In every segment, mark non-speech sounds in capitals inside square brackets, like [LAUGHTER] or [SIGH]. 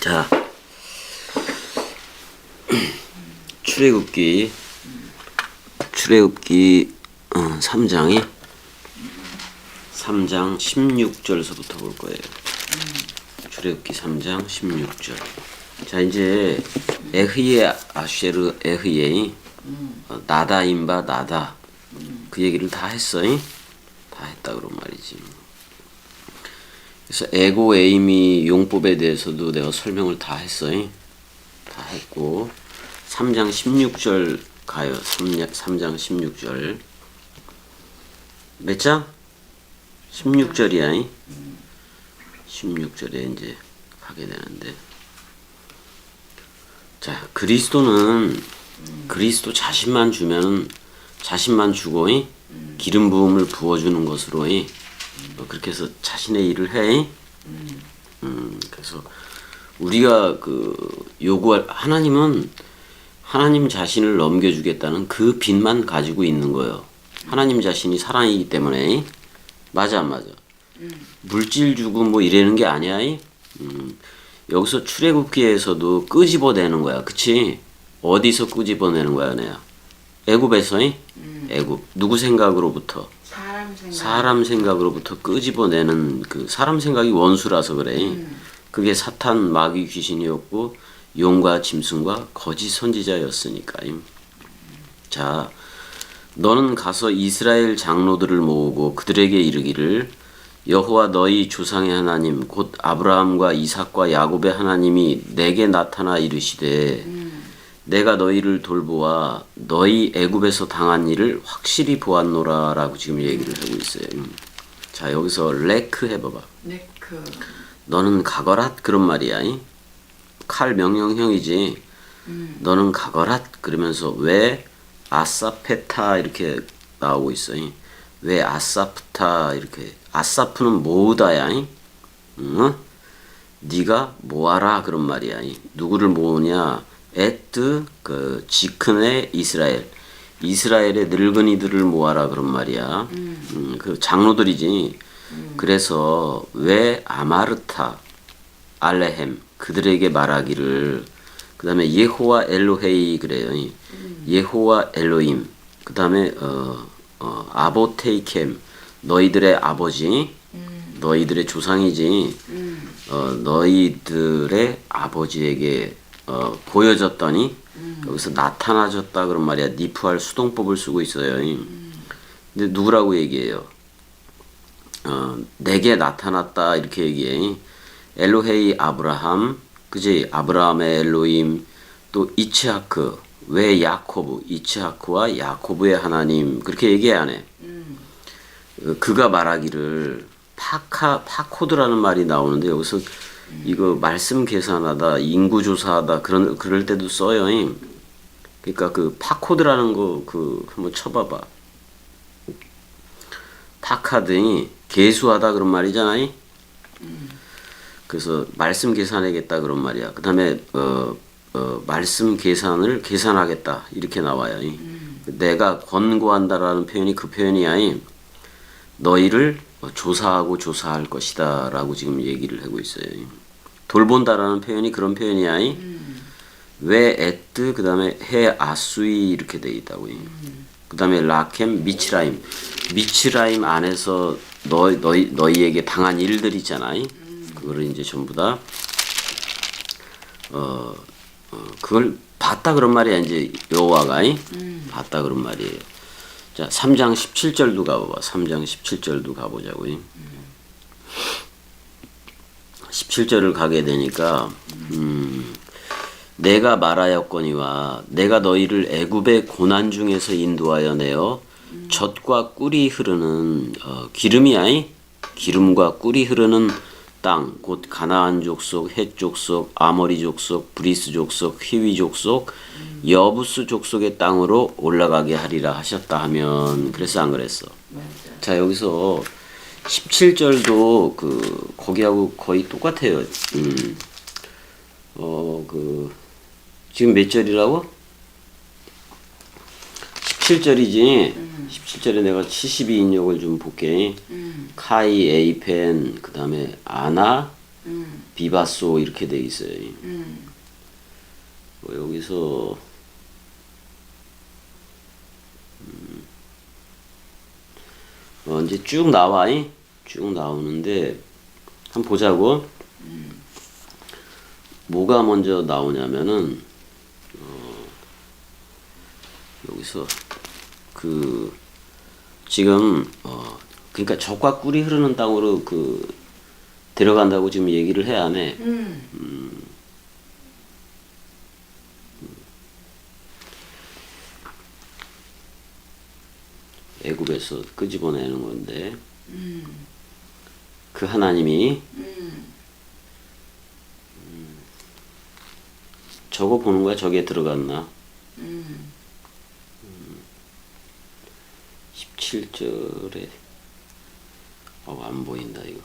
자, 출애굽기 출애굽기 어, 3장이 3장 16절서부터 볼 거예요. 출애굽기 3장 16절. 자 이제 에흐예 아쉐르 에흐예 어, 나다 임바 나다 그 얘기를 다 했어. 다 했다 그런 말이지. 그래서 에고 에이미 용법에 대해서도 내가 설명을 다 했어. 다 했고 3장 16절 가요. 3장 16절. 몇 장? 16절이야. 16절에 이제 가게 되는데. 자, 그리스도는 그리스도 자신만 주면 자신만 주고 이? 기름 부음을 부어 주는 것으로 그렇게 해서 자신의 일을 해. 음, 그래서 우리가 그 요구할 하나님은 하나님 자신을 넘겨주겠다는 그 빚만 가지고 있는 거예요. 하나님 자신이 사랑이기 때문에 맞아 안 맞아? 물질 주고 뭐 이래는 게 아니야. 음, 여기서 출애굽기에서도 끄집어내는 거야, 그치? 어디서 끄집어내는 거야, 내야? 애굽에서, 애굽 누구 생각으로부터? 사람 생각. 사람 생각으로부터 끄집어내는 그 사람 생각이 원수라서 그래. 그게 사탄 마귀 귀신이었고 용과 짐승과 거짓 선지자였으니까. 자, 너는 가서 이스라엘 장로들을 모으고 그들에게 이르기를 여호와 너희 조상의 하나님 곧 아브라함과 이삭과 야곱의 하나님이 내게 나타나 이르시되 내가 너희를 돌보아 너희 애굽에서 당한 일을 확실히 보았노라라고 지금 얘기를 하고 있어요. 음. 자 여기서 레크 해봐봐. 네크. 너는 가거라 그런 말이야. 이? 칼 명령형이지. 너는 가거라 그러면서 왜 아사페타 이렇게 나오고 있어. 이? 왜 아사프타 이렇게 아사프는 모으다야. 이? 응? 네가 모아라 그런 말이야. 이. 누구를 모으냐? 에트 그 지크네 이스라엘. 이스라엘의 늙은이들을 모아라 그런 말이야. 음, 그 장로들이지. 그래서 왜 아마르타 알레헴 그들에게 말하기를? 그다음에 예호와 엘로헤이 그래요. 이 예호와 엘로임 그다음에 어, 어 아보테이켐. 너희들의 아버지. 너희들의 조상이지. 어, 너희들의 아버지에게 어, 보여졌더니 여기서 나타나졌다 그런 말이야. 니프할 수동법을 쓰고 있어요. 근데 누구라고 얘기해요? 어, 내게 나타났다 이렇게 얘기해. 엘로헤이 아브라함, 그지? 아브라함의 엘로임, 또 이츠하크, 왜 야코브, 이츠하크와 야코브의 하나님 그렇게 얘기 안 해. 어, 그가 말하기를 파카 파코드라는 말이 나오는데 여기서 이거 말씀 계산하다 인구 조사하다 그런 그럴 때도 써요. 그러니까 그 파코드라는 거 그 한번 쳐봐봐. 파카드니 계수하다 그런 말이잖아. 그래서 말씀 계산하겠다 그런 말이야. 그 다음에 어, 어, 말씀 계산을 계산하겠다 이렇게 나와요. 내가 권고한다라는 표현이 그 표현이야. 너희를 조사하고 조사할 것이다라고 지금 얘기를 하고 있어요. 돌본다라는 표현이 그런 표현이야. 왜 에뜨 그다음에 해 아수이 이렇게 돼 있다고. 그다음에 라켐 미츠라임 미츠라임 안에서 너 너희 너희에게 당한 일들 있잖아. 그거를 이제 전부 다 어, 어 그걸 봤다 그런 말이야 이제 여호와가 봤다 그런 말이에요. 자, 3장 17절도 가봐봐. 3장 17절도 가보자고. 17절을 가게 되니까 음, 내가 말하였거니와 내가 너희를 애굽의 고난 중에서 인도하여 내어 젖과 꿀이 흐르는 어, 기름이 아니 기름과 꿀이 흐르는 땅 곧 가나안 족속, 헷 족 속, 아모리 족속, 브리스 족속, 히위 족속, 여부스 족속의 땅으로 올라가게 하리라 하셨다 하면 그랬어 안 그랬어? 자 여기서 17절도 그 거기하고 거의 똑같아요. 음. 어 그 지금 몇 절이라고? 17절이지. 17절에 내가 72인역을 좀 볼게. 카이 에이펜 그다음에 아나 음, 비바소 이렇게 돼 있어요. 음, 뭐 여기서 음, 어, 이제 쭉 나와, 이? 쭉 나오는데 한번 보자고. 뭐가 먼저 나오냐면은 어, 여기서 그 지금 어 그러니까 적과 꿀이 흐르는 땅으로 그 데려간다고 지금 얘기를 해야 하네. 음, 애굽에서 끄집어내는 건데 음, 그 하나님이 음, 저거 보는 거야 저게 들어갔나 음. 17절에 어, 안 보인다 이거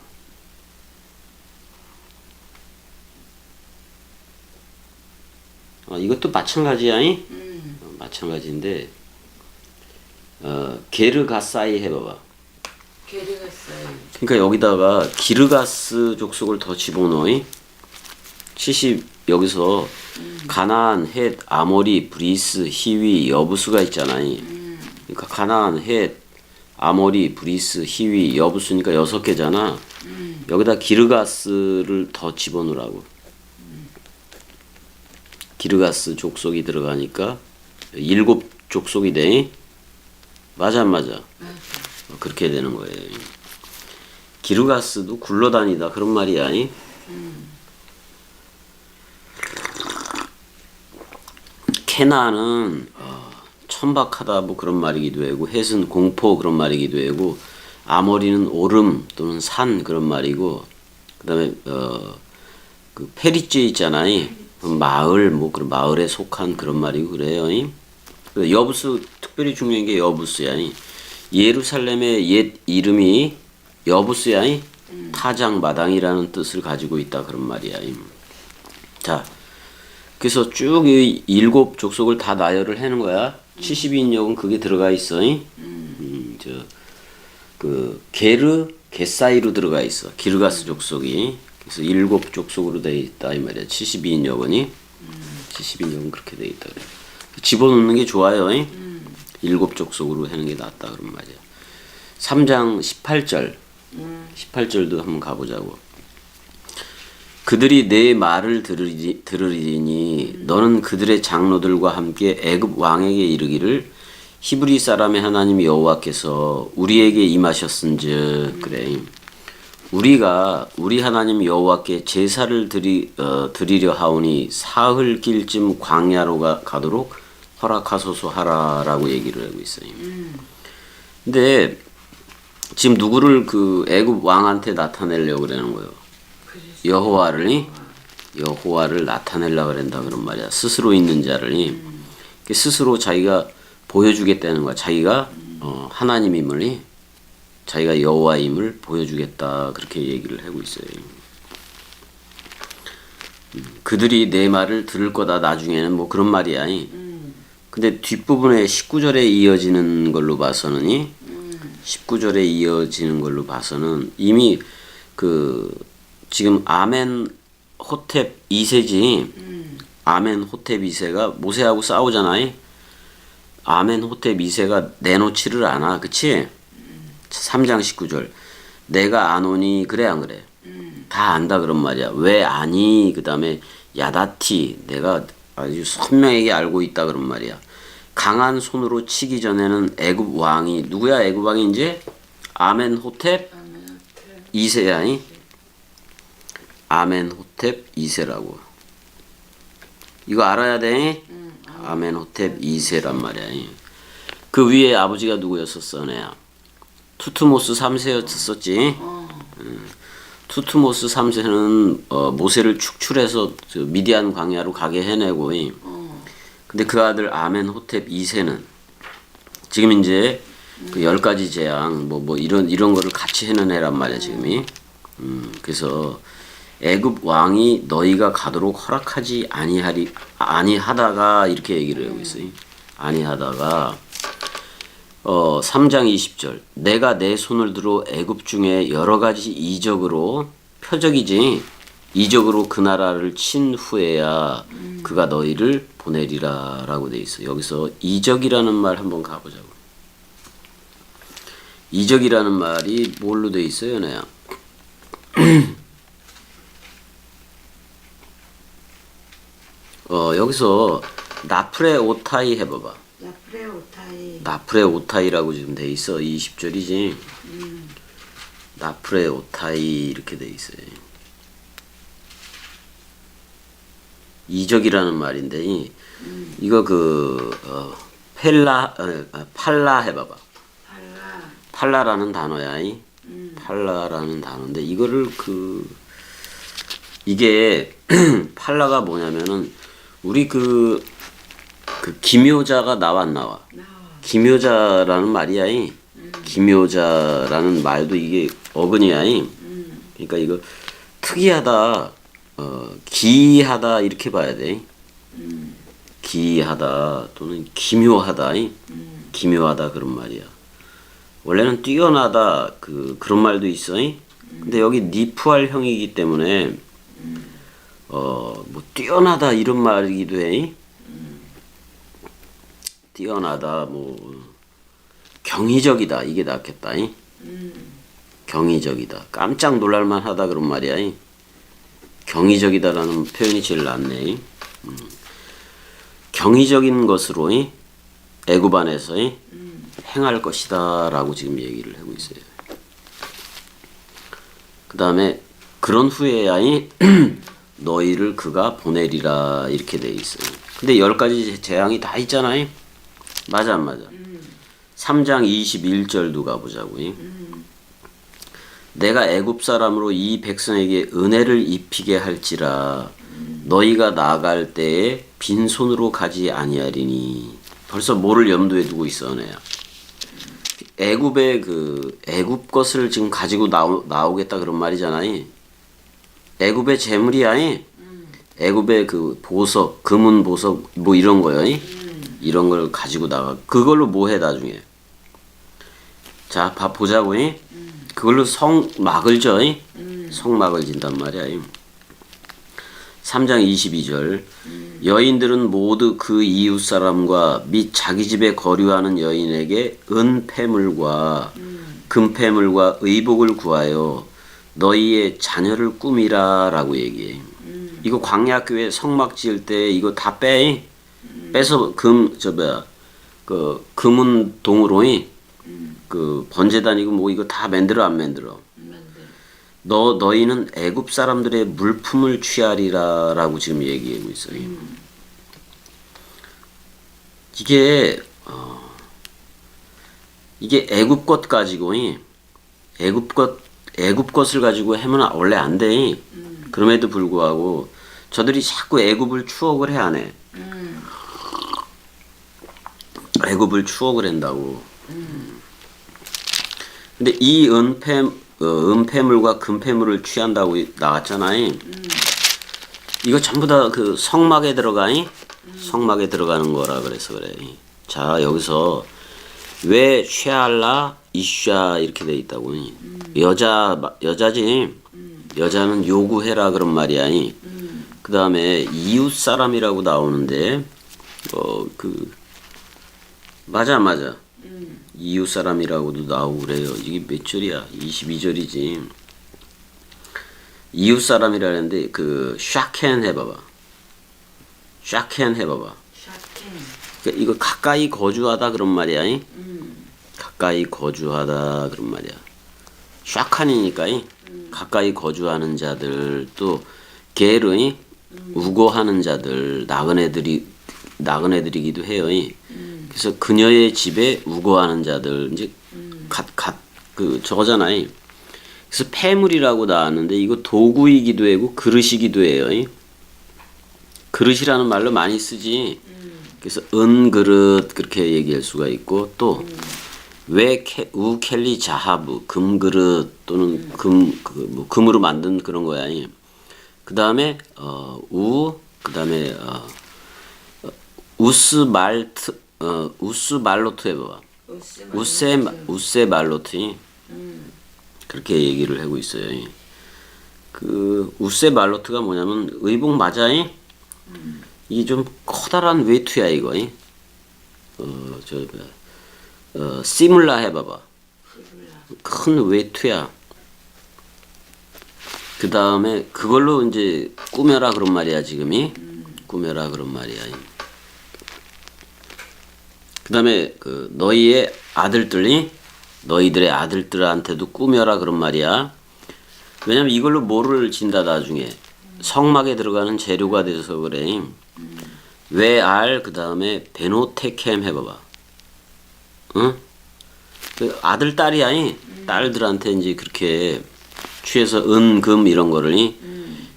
어, 이것도 마찬가지야 이? 음. 어, 마찬가지인데 어, 게르가사이 해봐봐 게르가사이. 그러니까 여기다가 기르가스 족속을 더 집어넣어. 70 여기서 가나안, 헷, 아모리, 브리스, 히위, 여부수가 있잖아. 그러니까 가나안, 헷, 아모리, 브리스, 히위, 여부수니까 여섯 개잖아. 여기다 기르가스를 더 집어넣으라고. 기르가스 족속이 들어가니까 일곱 족속이 돼. 맞아 안 맞아? 어, 그렇게 되는 거예요. 기르가스도 굴러다니다 그런 말이야. 이? 케나는 어, 천박하다 뭐 그런 말이기도 하고 헷은 공포 그런 말이기도 하고 아모리는 오름 또는 산 그런 말이고 그다음에 어 그 페리쥐 있잖아요. 그 마을 뭐 그런 마을에 속한 그런 말이고 그래요. 이? 그 여부스 특별히 중요한 게 여부스야. 이. 예루살렘의 옛 이름이 여부스야. 이. 타장 마당이라는 뜻을 가지고 있다 그런 말이야. 이. 자, 그래서 쭉 이 일곱 족속을 다 나열을 하는 거야. 72인역은 그게 들어가 있어. 이. 음, 저, 그 게르 게사이로 들어가 있어. 기르가스 족속이. 그래서 일곱 족속으로 돼 있다 이 말이야. 72인역은이. 72인역은 그렇게 돼 있다 그래. 집어넣는 게 좋아요. 이. 일곱 족속으로 하는 게 낫다 그런 말이야. 3장 18절. 18절도 한번 가보자고. 그들이 내 말을 들으리, 들으리니 너는 그들의 장로들과 함께 애굽 왕에게 이르기를 히브리 사람의 하나님 여호와께서 우리에게 임하셨은즉 그래 우리가 우리 하나님 여호와께 제사를 드리 어, 드리려 하오니 사흘 길쯤 광야로 가, 가도록 허락하소서 하라라고 얘기를 하고 있어요. 근데 지금 누구를 그 애굽 왕한테 나타내려고 그러는 거예요. 여호와를 여호와를 나타내려고 그런다 그런 말이야. 스스로 있는 자를 그 스스로 자기가 보여주겠다는 거야. 자기가 어, 하나님임을 자기가 여호와임을 보여주겠다 그렇게 얘기를 하고 있어요. 음, 그들이 내 말을 들을 거다 나중에는 뭐 그런 말이야. 근데 뒷부분에 19절에 이어지는 걸로 봐서는 이 19절에 이어지는 걸로 봐서는 이미 그 지금 아멘 호텝 2세지 아멘 호텝 2세가 모세하고 싸우잖아요. 아멘 호텝 2세가 내놓지를 않아. 그치? 3장 19절. 내가 아노니 그래 안 그래? 다 안다 그런 말이야. 왜 아니? 그 다음에 야다티 내가 아주 선명하게 알고 있다 그런 말이야. 강한 손으로 치기 전에는 애굽 왕이 누구야? 애굽 왕이 이제 아멘 호텝 2세야. 아멘 호텝 2세라고. 이거 알아야 돼. 아멘 호텝 2세란 말이야. 그 위에 아버지가 누구였었어, 내야? 투트모스 3세였었지. 음. 투트모스 3세는 어, 모세를 축출해서 저 미디안 광야로 가게 해내고, 이. 근데 그 아들 아멘 호텝 2세는 지금 이제 그 열 가지 재앙 뭐뭐 이런 이런 거를 같이 해는 애란 말이야 지금이. 음, 그래서 애굽 왕이 너희가 가도록 허락하지 아니하리 아니하다가 이렇게 얘기를 하고 있어요. 아니하다가 어 3장 20절 내가 내 손을 들어 애굽 중에 여러 가지 이적으로 표적이지 이적으로 그 나라를 친 후에야 그가 너희를 보내리라라고 돼 있어. 여기서 이적이라는 말 한번 가보자고. 이적이라는 말이 뭘로 돼 있어요, 연애야? [CLEARS THROAT] 어 여기서 나프레 오타이 해봐봐. 야프레 오타이. 나프레 오타이라고 지금 돼 있어. 20절이지. 나프레 오타이 이렇게 돼 있어요. 이적이라는 말인데 이- 이거 그 어, 펠라 어, 아, 팔라 해봐봐. 팔라. 팔라라는 단어야. 이. 팔라라는 단어인데 이거를 그 이게 [CLEARS THROAT] 팔라가 뭐냐면은 우리 그, 그 나와 안 나와. 기묘자라는 말이야. 이. 기묘자라는 말도 이게 어근이야. 이. 그러니까 이거 특이하다, 어, 기이하다 이렇게 봐야 돼. 기이하다 또는 기묘하다. 이. 기묘하다 그런 말이야. 원래는 뛰어나다 그 그런 말도 있어. 이. 근데 여기 니프알형이기 때문에 어뭐 뛰어나다 이런 말이기도 해. 이. 뛰어나다 뭐 경이적이다 이게 낫겠다. 이. 경이적이다. 깜짝 놀랄만하다 그런 말이야. 이. 경이적이다라는 표현이 제일 낫네. 이. 음. 경이적인 것으로 이 애굽 안에서 이 행할 것이다라고 지금 얘기를 하고 있어요. 그 다음에 그런 후에야 이 [CLEARS THROAT] 너희를 그가 보내리라 이렇게 돼 있어요. 근데 열 가지 재앙이 다 있잖아요. 맞아 안 맞아? 3장 21절도 가보자고. 요 내가 애굽 사람으로 이 백성에게 은혜를 입히게 할지라 너희가 나아갈 때에 빈손으로 가지 아니하리니 벌써 뭐를 염두에 두고 있어 내야 애굽의 그 애굽 것을 지금 가지고 나오, 나오겠다 그런 말이잖아요. 애굽의 재물이야. 이. 애굽의 그 보석, 금은 보석 뭐 이런 거요. 이. 이런 걸 가지고 나가. 그걸로 뭐 해 나중에. 자, 봐 보자고. 이. 그걸로 성막을 져. 이. 성막을 진단 말이야. 이. 3장 22절 여인들은 모두 그 이웃 사람과 및 자기 집에 거류하는 여인에게 은폐물과 금폐물과 의복을 구하여 너희의 자녀를 꾸미라라고 얘기해. 이거 광야교회 성막 지을 때 이거 다 빼. 빼서 금 저 뭐야 그 금은 동으로이 그 번제단이고 뭐 이거 다 만들어 안 만들어. 만들. 너 너희는 애굽 사람들의 물품을 취하리라라고 지금 얘기하고 있어요. 이게 어, 이게 애굽 것 가지고 이 애굽 것 애굽 것을 가지고 하면 원래 안 돼. 그럼에도 불구하고 저들이 자꾸 애굽을 추억을 해 안 해. 음. 애굽을 추억을 한다고. 근데 이 은폐 어, 은폐물과 금폐물을 취한다고 나왔잖아요. 이거 전부 다 그 성막에 들어가니 성막에 들어가는 거라 그래서 그래. 자 여기서 왜 쉐알라 이샤 이렇게 돼 있다고. 여자 여자지. 여자는 요구해라 그런 말이야. 그 다음에 이웃 사람이라고 나오는데 어그 맞아 맞아. 이웃 사람이라고도 나오고 그래요. 이게 몇 절이야? 22절이지. 이웃 사람이라는데 그 샤켄 해봐봐. 샤켄 해봐봐. 샤켄. 그러니까 이거 가까이 거주하다 그런 말이야. 이? 음. 가까이 거주하다 그런 말이야. 샤칸이니까 이? 가까이 거주하는 자들 또 게르이 우고하는 자들 나그네들이 나그네들이기도 해요. 이. 그래서 그녀의 집에 우거하는 자들 이제 갓갓그 저거잖아요. 그래서 폐물이라고 나왔는데 이거 도구이기도 하고 그릇이기도 해요. 이. 그릇이라는 말로 많이 쓰지. 그래서 은 그릇 그렇게 얘기할 수가 있고 또 왜 우 켈리 자하부 금 그릇 또는 금 그 뭐 금으로 만든 그런 거야. 그 다음에 어 우 그 다음에 어, 어, 우스 말트 어 우스 말로트 해봐. 우세 우세 말로트 그렇게 얘기를 하고 있어요. 그 우세 말로트가 뭐냐면 의복 맞아이? 이게 좀 커다란 외투야 이거. 이? 어, 저 뭐야. 어, 시뮬라 해봐봐. 큰 외투야. 그 다음에 그걸로 이제 꾸며라 그런 말이야 지금이. 꾸며라 그런 말이야. 그 다음에 그 너희의 아들들이 너희들의 아들들한테도 꾸며라 그런 말이야. 왜냐면 이걸로 뭐를 진다 나중에 성막에 들어가는 재료가 돼서 그래. 왜알 그 다음에 베노테켐 해봐봐. 응? 그 아들 딸이 아니 딸들한테 이제 그렇게 취해서 은, 금 이런 거를 이.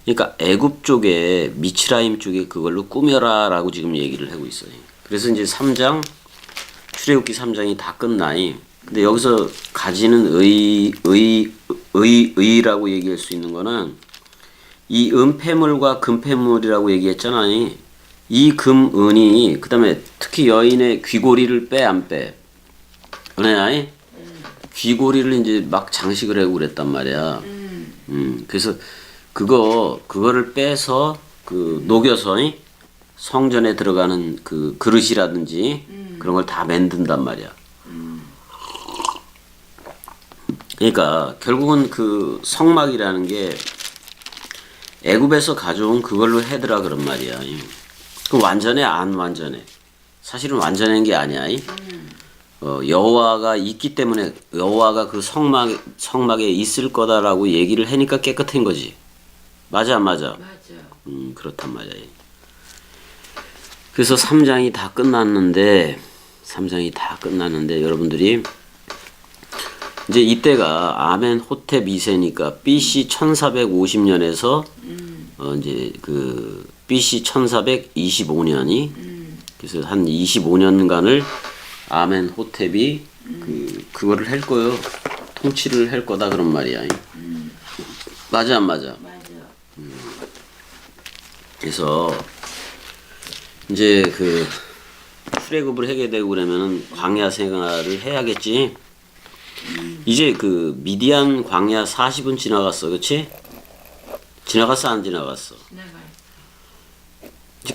그러니까 애굽 쪽에 미츠라임 쪽에 그걸로 꾸며라라고 지금 얘기를 하고 있어요. 그래서 이제 3장 출애굽기 3장이 다 끝나이. 근데 여기서 가지는 의, 의, 의, 의라고 얘기할 수 있는 거는 이 은폐물과 금폐물이라고 얘기했잖아. 이 금, 은이, 그 다음에 특히 여인의 귀고리를 빼, 안 빼? 은혜야? 귀고리를 이제 막 장식을 하고 그랬단 말이야. 음, 그래서 그거, 그거를 빼서 그 녹여서 이 성전에 들어가는 그 그릇이라든지 그런 걸 다 만든단 말이야. 그러니까 결국은 그 성막이라는 게 애굽에서 가져온 그걸로 해더라 그런 말이야. 그 완전해 안 완전해? 사실은 완전한 게 아니야. 이. 어, 여호와가 있기 때문에 여호와가 그 성막 성막에 있을 거다라고 얘기를 하니까 깨끗한 거지. 맞아 안 맞아? 맞아. 음, 그렇단 말이야. 그래서 3장이 다 끝났는데 3장이 다 끝났는데 여러분들이 이제 이때가 아멘 호텝 2세니까 BC 1450년에서 어 이제 그 BC 1425년이 그래서 한 25년간을 아멘 호텝이 그 그거를 할 거요. 통치를 할 거다 그런 말이야. 맞아 안 맞아? 맞아. 그래서 이제 그 출애굽을 하게 되고 그러면은 광야 생활을 해야겠지. 이제 그 미디안 광야 40은 지나갔어, 그렇지? 지나갔어, 안 지나갔어? 내가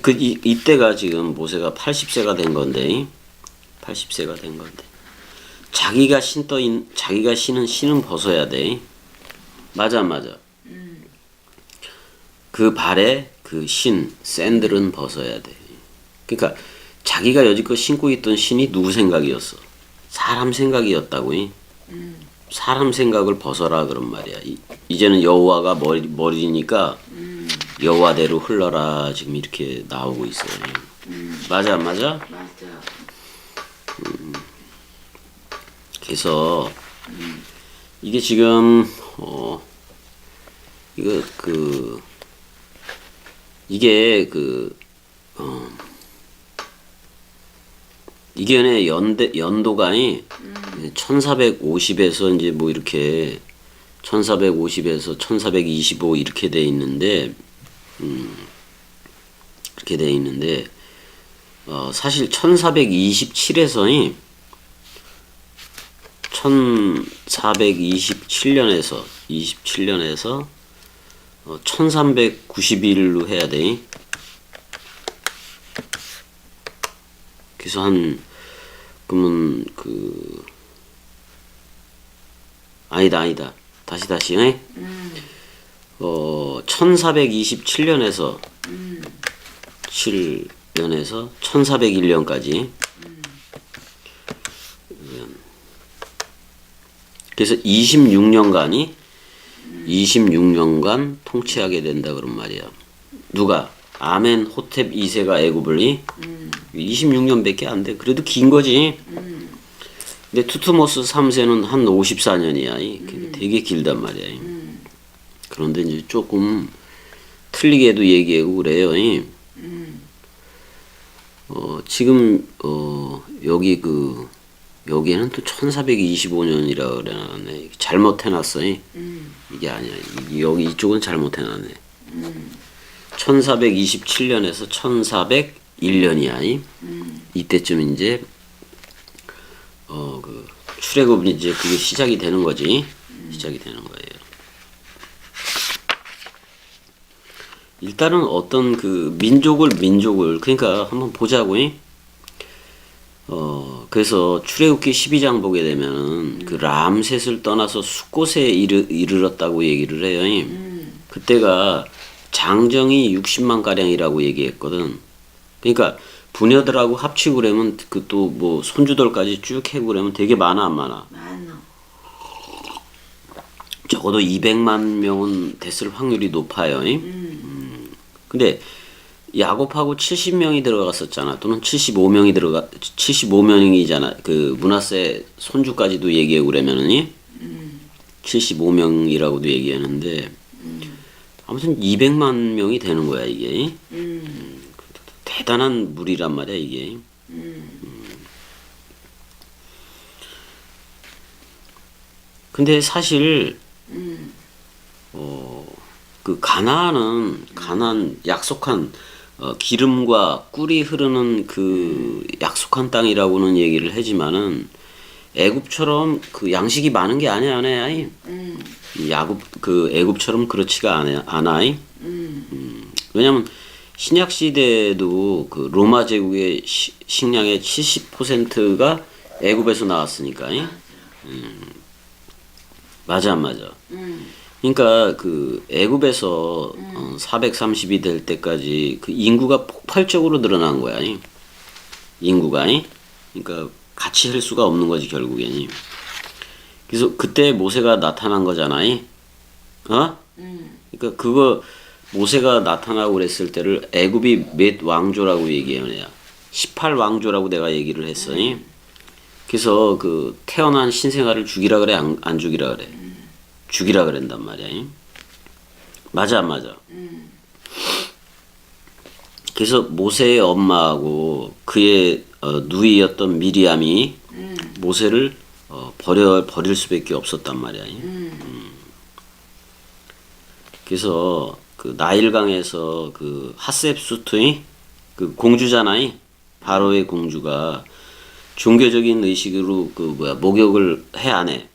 그 이, 이때가 지금 모세가 80세가 된 건데, 80세가 된 건데, 자기가 신떠 인 자기가 신은 신은 벗어야 돼. 맞아, 안 맞아. 그 발에 그 신, 샌들은 벗어야 돼. 그러니까 자기가 여지껏 신고 있던 신이 누구 생각이었어? 사람 생각이었다고. 이. 사람 생각을 벗어라 그런 말이야. 이, 이제는 여호와가 머리 머리니까 여호와대로 흘러라 지금 이렇게 나오고 있어요. 맞아 안 맞아? 맞아. 그래서 이게 지금 어 이거 그 이게 그 어, 이게 연대 연도가이 1450에서 이제 뭐 이렇게 1450에서 1425 이렇게 돼 있는데 음 그렇게 돼 있는데 어 사실 1427에서이 1427년에서 27년에서 어, 1391로 해야 돼. 그래서 한 그러면 그 아니다 아니다 다시 다시 에? 어 1427년에서 7년에서 1401년까지 그래서 26년간이 26년간 통치하게 된다 그런 말이야. 누가? 아멘 호텝 2세가 애굽을 이 26년밖에 안 돼. 그래도 긴 거지. 근데 투트모스 3세는 한 54년이야. 이. 그게 되게 길단 말이야. 이. 그런데 이제 조금 틀리게도 얘기하고 그래요. 이. 어, 지금 어, 여기 그 여기에는 또 1425년이라 그래놨네. 잘못 해놨어. 이. 이게 아니야. 이- 여기 이쪽은 잘못 해놨네. 1427년에서 1401년이야. 이때쯤 이제 어 그 출애굽이 이제 그게 시작이 되는 거지. 시작이 되는 거예요. 일단은 어떤 그 민족을 민족을 그러니까 한번 보자고. 잉? 어 그래서 출애굽기 12장 보게 되면은 그 람셋을 떠나서 숫곳에 이르, 이르 렀다고 얘기를 해요. 잉? 음. 그때가 장정이 60만 가량이라고 얘기했거든. 그러니까 부녀들하고 합치고 그러면 그 또 뭐 손주들까지 쭉 해고 그러면 되게 많아 안 많아. 많어. 적어도 200만 명은 됐을 확률이 높아요. 잉? 음. 근데 야곱하고 70명이 들어갔었잖아. 또는 75명이 들어가 75명이잖아. 그 문하세 손주까지도 얘기하고 그러면은 이? 75명이라고도 얘기하는데 아무튼 200만 명이 되는 거야 이게. 음. 대단한 물이란 말이야 이게. 음. 근데 사실 음. 어, 그 가나안은 가나안 약속한 어, 기름과 꿀이 흐르는 그 약속한 땅이라고는 얘기를 하지만은 애굽처럼 그 양식이 많은 게 아니야, 아니야. 이 음. 야굽 그 애굽처럼 그렇지가 않아, 않아. 이 음. 왜냐면 신약 시대에도 그 로마 제국의 시- 식량의 70%가 애굽에서 나왔으니까. 이? 음. 맞아, 안 맞아. 음. 그러니까 그 애굽에서 어, 430이 될 때까지 그 인구가 폭발적으로 늘어난 거야. 이. 인구가. 이. 그러니까 같이 할 수가 없는 거지 결국에는. 그래서 그때 모세가 나타난 거잖아. 이. 어? 음. 그러니까 그거 모세가 나타나고 그랬을 때를 애굽이 몇 왕조라고 얘기해요. 내가. 18 왕조라고 내가 얘기를 했으니. 그래서 그 태어난 신생아를 죽이라 그래 안, 안 죽이라 그래. 죽이라 그랬단 말이야. 이? 맞아 안 맞아. 음. 그래서 모세의 엄마하고 그의 어, 누이였던 미리암이 음. 모세를 어, 버려 버릴 수밖에 없었단 말이야. 이? 음. 그래서 그 나일강에서 그 하셉수트이 그 공주잖아이 바로의 공주가 종교적인 의식으로 그 뭐야 목욕을 해 안 해.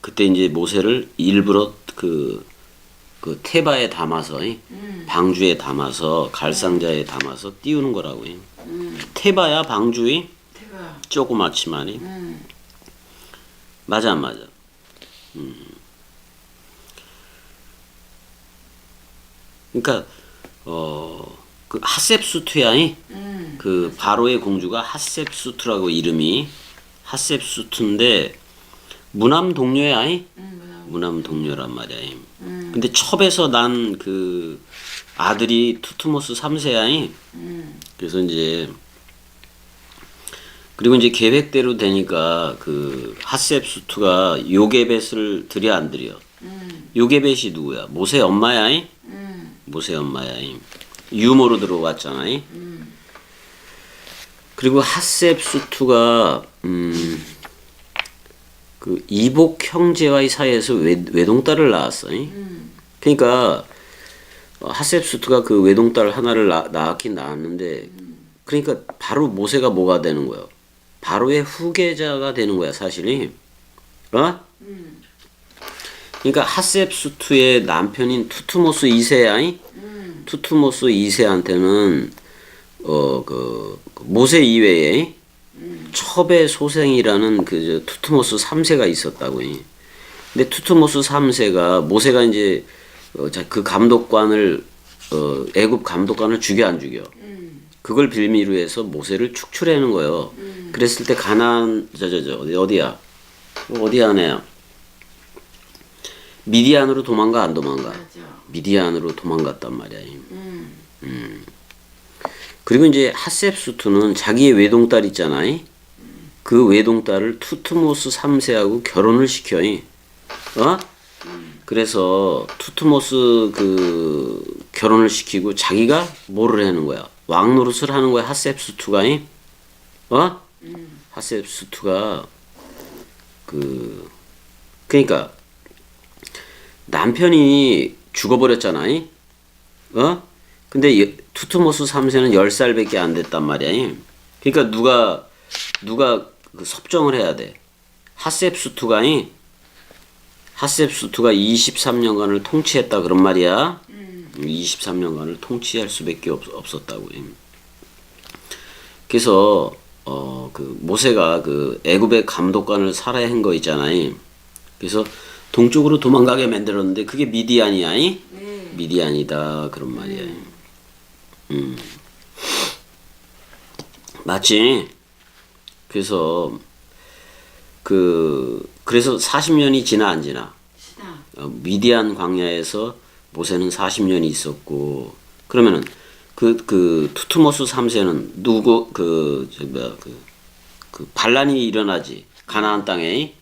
그때 이제 모세를 일부러 그, 그 테바에 담아서 이? 음. 방주에 담아서 갈상자에 담아서 띄우는 거라고. 이. 음. 테바야 방주이 대박. 조그맣지만이 음. 맞아 안 맞아? 음. 그러니까 어그 하셉수트야이 음. 그 바로의 공주가 하셉수트라고 이름이 하셉수트인데 무남 동료야이 음. 무남 동료란 말이야. 이. 음. 근데 첩에서 난 그 아들이 투투모스 3세야이 음. 그래서 이제 그리고 이제 계획대로 되니까 그 하셉수트가 요게벳을 들여 안 들여. 음. 요게벳이 누구야? 모세 엄마야이? 음. 모세 엄마야이. 유모로 들어왔잖아이. 음. 그리고 하셉수트가 음. 그 이복 형제와의 사이에서 외, 외동딸을 낳았어요. 음. 그러니까 어, 하셉수트가 그 외동딸 하나를 낳, 낳긴 낳았는데 그러니까 바로 모세가 뭐가 되는 거예요? 바로의 후계자가 되는 거야 사실이. 어? 음. 그러니까 하셉수트의 남편인 투투모스 2세야. 음. 투투모스 2세한테는 어 그 모세 이외에 첩의 소생이라는 그저 투투모스 3세가 있었다고. 근데 투투모스 3세가 모세가 이제 어, 자, 그 감독관을 어, 애굽 감독관을 죽여 안 죽여. 음. 그걸 빌미로 해서 모세를 축출하는 거예요. 그랬을 때 가나안 저저저 어디 어디야? 어, 어디 안에야? 미디안으로 도망가 안 도망가? 맞아. 미디안으로 도망갔단 말이야. 음. 그리고 이제 하셉수트는 자기의 외동딸 있잖아. 그 외동딸을 투투모스 3세하고 결혼을 시켜. 어? 그래서 투투모스 그 결혼을 시키고 자기가 뭐를 하는 거야? 왕 노릇을 하는 거야. 하셉수트가. 어? 하셉수트가 그 그러니까 남편이 죽어버렸잖아. 어? 근데 여- 투투모스 3세는 10살밖에 안 됐단 말이야. 그러니까 누가 누가 그 섭정을 해야 돼. 하셉수투가 하셉수투가 23년간을 통치했다 그런 말이야. 23년간을 통치할 수밖에 없, 없었다고. 그래서 어 그 모세가 그 애굽의 감독관을 살해한 거 있잖아요. 그래서 동쪽으로 도망가게 만들었는데 그게 미디안이야. 이? 네. 미디안이다 그런 말이야. 음. 맞지? 그래서 그 그래서 40년이 지나 안 지나? 시다. 어, 미디안 광야에서 모세는 40년이 있었고 그러면은 그 그 투트모스 3세는 누구 그 저 뭐야 그, 그 반란이 일어나지. 가나안 땅에.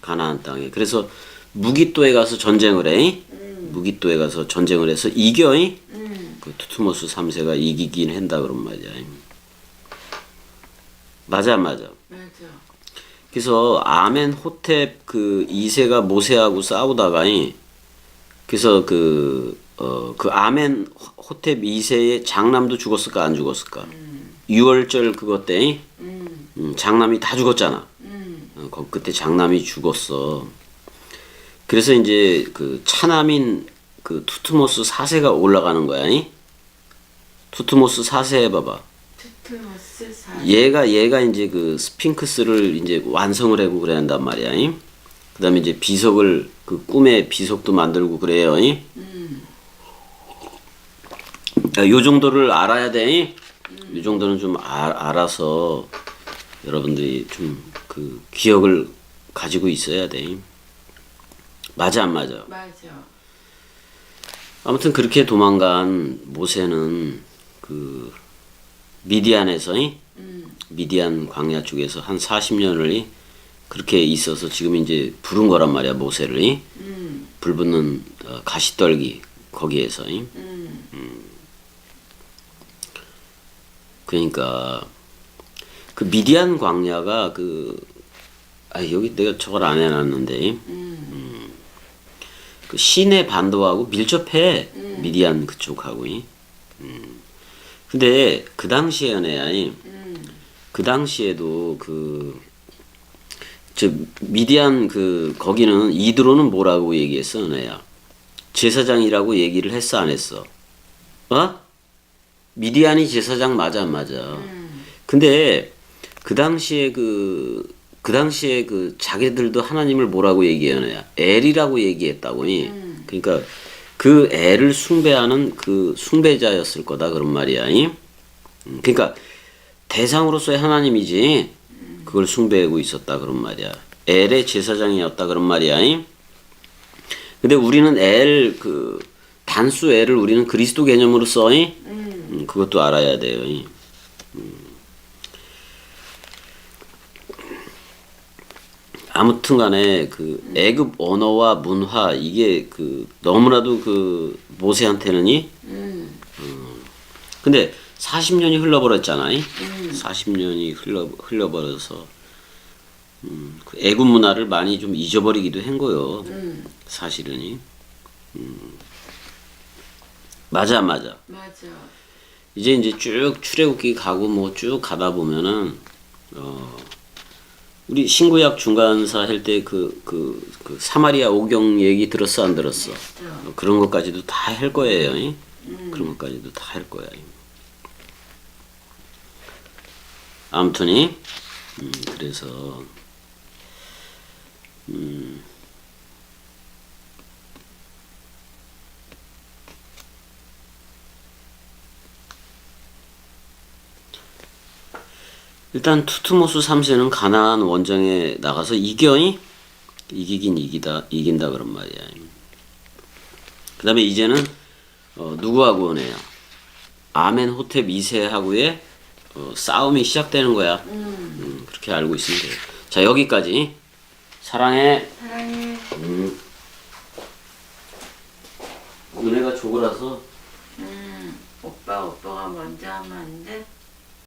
가나안 땅에. 그래서 무기또에 가서 전쟁을 해. 무기또에 가서 전쟁을 해서 이겨 이? 음. 그 투트모스 3세가 이기긴 한다 그런 말이야. 맞아 맞아. 맞아. 그래서 아멘 호텝 그 2세가 모세하고 싸우다가 이 그래서 그 어 그 아멘 호텝 2세의 장남도 죽었을까 안 죽었을까? 유월절 그것 때 이? 음. 음, 장남이 다 죽었잖아. 음. 어, 거- 그때 장남이 죽었어. 그래서 이제 그 차남인 그 투트모스 4세가 올라가는 거야. 이? 투트모스 4세 해봐봐. 투트모스 사. 얘가 얘가 이제 그 스핑크스를 이제 완성을 하고 그래야 한단 말이야. 이? 그다음에 이제 비석을 그 꿈에 비석도 만들고 그래요. 이? 음. 야, 요 정도를 알아야 돼. 이? 요 정도는 좀 아, 알아서 여러분들이 좀 그 기억을 가지고 있어야 돼. 맞아 안 맞아? 맞아. 아무튼 그렇게 도망간 모세는 그 미디안에서 이? 음. 미디안 광야 쪽에서 한 40년을 그렇게 있어서 지금 이제 부른 거란 말이야 모세를 이? 음. 불 붙는 어, 가시떨기 거기에서 이? 음. 그러니까 그 미디안 광야가 그 아, 여기 내가 저걸 안 해놨는데 음. 그 시내 반도하고 밀접해 미디안 그쪽하고 이. 음. 근데 그 당시에는 아니 음. 그 당시에도 그 저 미디안 그 거기는 이드로는 뭐라고 얘기했어 너야 제사장이라고 얘기를 했어 안 했어 어 미디안이 제사장 맞아 안 맞아 음. 근데 그 당시에 그, 그 당시에 그 자기들도 하나님을 뭐라고 얘기하느냐? 엘이라고 얘기했다고. 이 음. 그러니까 그 엘을 숭배하는 그 숭배자였을 거다. 그런 말이야. 이 음, 그러니까 대상으로서의 하나님이지 그걸 숭배하고 있었다. 그런 말이야. 엘의 제사장이었다. 그런 말이야. 이 근데 우리는 엘, 그, 단수 엘을 우리는 그리스도 개념으로 써. 이 음. 음, 그것도 알아야 돼요. 이. 아무튼 간에 그 애굽 언어와 문화 이게 그 너무나도 그 모세한테는 이 음. 근데 40년이 흘러버렸잖아. 이? 음. 40년이 흘러 흘러버려서 음, 그 애굽 문화를 많이 좀 잊어버리기도 한 거요. 음. 사실은 이. 음. 맞아 안 맞아. 맞아. 이제 이제 쭉 출애굽기 가고 뭐 쭉 가다 보면은 어 우리 신구약 중간사 할 때 그 그 그 사마리아 오경 얘기 들었어 안 들었어? 어, 그런 것까지도 다 할 거예요. 이? 그런 것까지도 다 할 거야. 이. 아무튼이 음, 그래서 음, 일단 투트모스 3세는 가나안 원정에 나가서 이겨 이? 이기긴 이기다 이긴다 그런 말이야. 그 다음에 이제는 어, 누구하고 오네요? 아멘 호텝 2세하고의 어, 싸움이 시작되는 거야. 음, 그렇게 알고 있으면 돼요. 자 여기까지 사랑해. 사랑해. 음. 은혜가 조그라서 음. 오빠 오빠가 먼저 하면 안 돼?